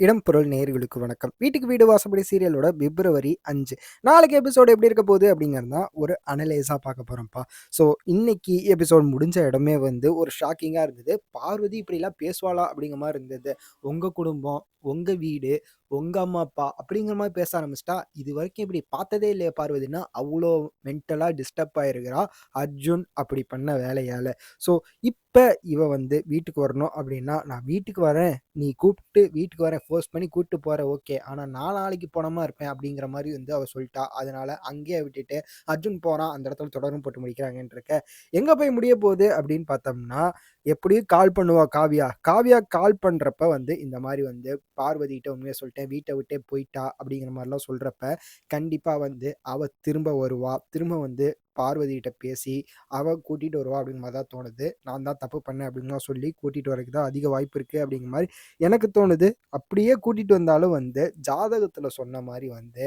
இடம் பொருள் நேர்களுக்கு வணக்கம். வீட்டுக்கு வீடு வாசப்படி சீரியலோட பிப்ரவரி அஞ்சு. நாளைக்கு எபிசோடு எப்படி இருக்க போகுது அப்படிங்கிறது தான் ஒரு அனலைஸாக பார்க்க போகிறோம்ப்பா ஸோ இன்னைக்கு எபிசோட் முடிஞ்ச இடமே வந்து ஒரு ஷாக்கிங்காக இருந்தது. பார்வதி இப்படிலாம் பேசுவாளா அப்படிங்கிற மாதிரி இருந்தது. உங்கள் குடும்பம் உங்கள் வீடு உங்கள் அம்மா அப்பா அப்படிங்கிற மாதிரி பேச ஆரம்பிச்சிட்டா. இது வரைக்கும் இப்படி பார்த்ததே இல்லையா பார்வதினா அவ்வளோ மென்டலாக டிஸ்டர்ப் ஆகிருக்கிறா அர்ஜுன் அப்படி பண்ண வேலையால். ஸோ இப்போ இவ வந்து வீட்டுக்கு வரணும் அப்படின்னா நான் வீட்டுக்கு வரேன். நீ கூப்பிட்டு வீட்டுக்கு வரேன். ஃபோர்ஸ் பண்ணி கூப்பிட்டு போகிற ஓகே ஆனால் நான் நாளைக்கு போனமா இருப்பேன். அப்படிங்கிற மாதிரி வந்து அவள் சொல்லிட்டா. அதனால அங்கேயே விட்டுட்டு அர்ஜுன் போகிறான் அந்த இடத்துல தொடரும் போட்டு முடிக்கிறாங்கன்னு இருக்க எங்கே போய் முடிய போகுது? அப்படின்னு பார்த்தோம்னா எப்படியும் கால் பண்ணுவா காவியா. காவியா கால் பண்ணுறப்ப வந்து இந்த மாதிரி வந்து பார்வதிகிட்ட உண்மையாக சொல்லிட்டேன். வீட்டை விட்டே போயிட்டா அப்படிங்கிற மாதிரிலாம் சொல்கிறப்ப கண்டிப்பாக வந்து அவள் திரும்ப வருவா. திரும்ப வந்து பார்வதிகிட்ட பேசி அவ கூட்டிகிட்டு வருவா அப்படிங்கிற மாதிரி தான் தோணுது. நான் தான் தப்பு பண்ணேன் அப்படின்னு சொல்லி கூட்டிகிட்டு வரதுக்கு தான் அதிக வாய்ப்பு இருக்குது அப்படிங்கிற மாதிரி எனக்கு தோணுது. அப்படியே கூட்டிகிட்டு வந்தாலும் வந்து ஜாதகத்தில் சொன்ன மாதிரி வந்து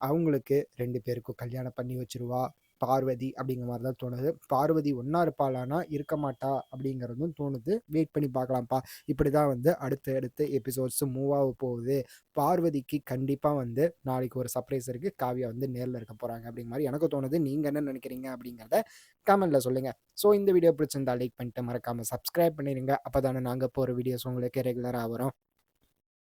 அவங்களுக்கு ரெண்டு பேருக்கும் கல்யாணம் பண்ணி வச்சிருவா. பார்வதி அப்படிங்கிற மாதிரி தான் தோணுது. பார்வதி ஒன்றா இருப்பாளானா இருக்க மாட்டா அப்படிங்கிறதும் தோணுது. வெயிட் பண்ணி பார்க்கலாம்ப்பா. இப்படி தான் வந்து அடுத்து அடுத்து எபிசோட்ஸ் மூவ் ஆக போகுது. பார்வதிக்கு கண்டிப்பாக வந்து நாளைக்கு ஒரு சர்ப்ரைஸ் இருக்குது காவியா வந்து நேரில் இருக்க போகிறாங்க அப்படிங்கிற மாதிரி எனக்கு தோணுது. நீங்கள் என்ன நினைக்கிறீங்க அப்படிங்கிறத கமெண்ட்டில் சொல்லுங்கள் ஸோ இந்த வீடியோ பிடிச்சிருந்தா லைக் பண்ணிட்டு மறக்காமல் சப்ஸ்கிரைப் பண்ணிடுங்க அப்போ தானே நாங்கள் போகிற வீடியோஸ் உங்களுக்கு ரெகுலராக வரும்.